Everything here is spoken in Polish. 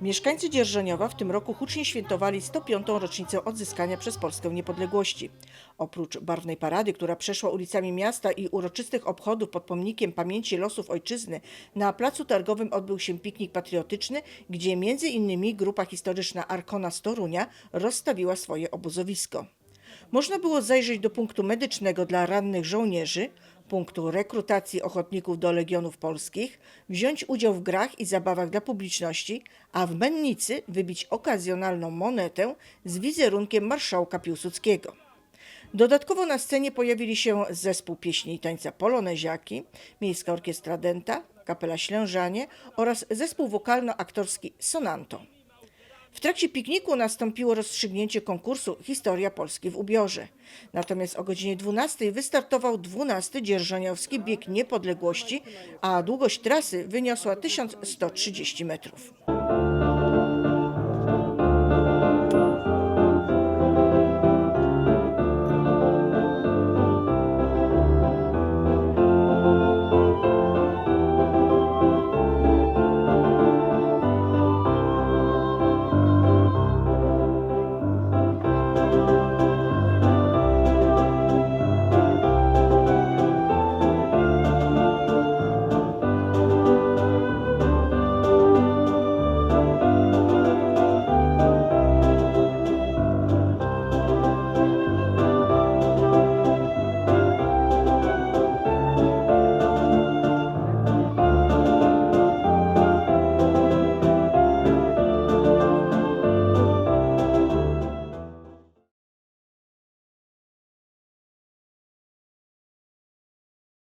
Mieszkańcy Dzierżoniowa w tym roku hucznie świętowali 105. rocznicę odzyskania przez Polskę niepodległości. Oprócz barwnej parady, która przeszła ulicami miasta i uroczystych obchodów pod pomnikiem pamięci losów ojczyzny, na placu targowym odbył się piknik patriotyczny, gdzie między innymi grupa historyczna Arkona Storunia rozstawiła swoje obozowisko. Można było zajrzeć do punktu medycznego dla rannych żołnierzy, punktu rekrutacji ochotników do Legionów Polskich, wziąć udział w grach i zabawach dla publiczności, a w Mennicy wybić okazjonalną monetę z wizerunkiem marszałka Piłsudskiego. Dodatkowo na scenie pojawili się zespół pieśni i tańca Poloneziaki, Miejska Orkiestra Denta, Kapela Ślężanie oraz zespół wokalno-aktorski Sonanto. W trakcie pikniku nastąpiło rozstrzygnięcie konkursu Historia Polski w ubiorze. Natomiast o godzinie 12 wystartował 12 dzierżoniowski bieg niepodległości, a długość trasy wyniosła 1130 metrów.